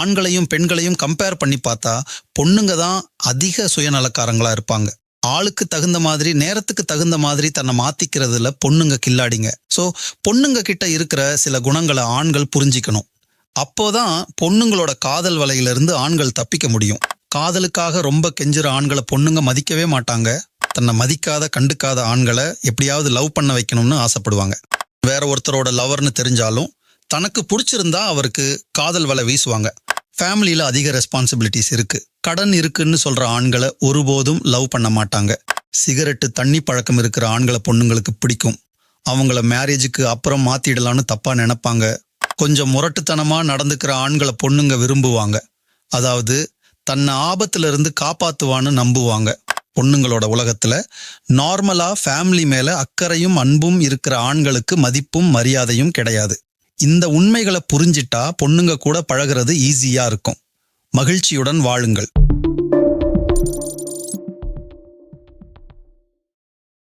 ஆண்களையும் பெண்களையும் கம்பேர் பண்ணி பார்த்தா பொண்ணுங்க தான் அதிக சுயநலக்காரங்களா இருப்பாங்க. ஆளுக்கு தகுந்த மாதிரி நேரத்துக்கு தகுந்த மாதிரி தன்னை மாத்திக்கிறதுல பொண்ணுங்க கில்லாடிங்க. ஸோ பொண்ணுங்க கிட்ட இருக்கிற சில குணங்களை ஆண்கள் புரிஞ்சிக்கணும். அப்போதான் பொண்ணுங்களோட காதல் வலையிலிருந்து ஆண்கள் தப்பிக்க முடியும். காதலுக்காக ரொம்ப கெஞ்சுற ஆண்களை பொண்ணுங்க மதிக்கவே மாட்டாங்க. தன்னை மதிக்காத கண்டுக்காத ஆண்களை எப்படியாவது லவ் பண்ண வைக்கணும்னு ஆசைப்படுவாங்க. வேற ஒருத்தரோட லவர்னு தெரிஞ்சாலும் தனக்கு பிடிச்சிருந்தா அவருக்கு காதல் வலை வீசுவாங்க. ஃபேமிலியில் அதிக ரெஸ்பான்சிபிலிட்டிஸ் இருக்கு. கடன் இருக்குன்னு சொல்ற ஆண்களை ஒருபோதும் லவ் பண்ண மாட்டாங்க. சிகரெட்டு தண்ணி பழக்கம் இருக்கிற ஆண்களை பொண்ணுங்களுக்கு பிடிக்கும். அவங்கள மேரேஜுக்கு அப்புறம் மாத்திடலாம்னு தப்பா நினைப்பாங்க. கொஞ்சம் முரட்டுத்தனமா நடந்துக்கிற ஆண்களை பொண்ணுங்க விரும்புவாங்க. அதாவது தன்னை ஆபத்துல இருந்து காப்பாத்துவான்னு நம்புவாங்க. பொண்ணுங்களோட உலகத்துல நார்மலா ஃபேமிலி மேல அக்கறையும் அன்பும் இருக்கிற ஆண்களுக்கு மதிப்பும் மரியாதையும் கிடையாது. இந்த உண்மைகளை புரிஞ்சிட்டா பொண்ணுங்க கூட பழகுறது ஈஸியா இருக்கும். மகிழ்ச்சியுடன் வாழுங்கள்.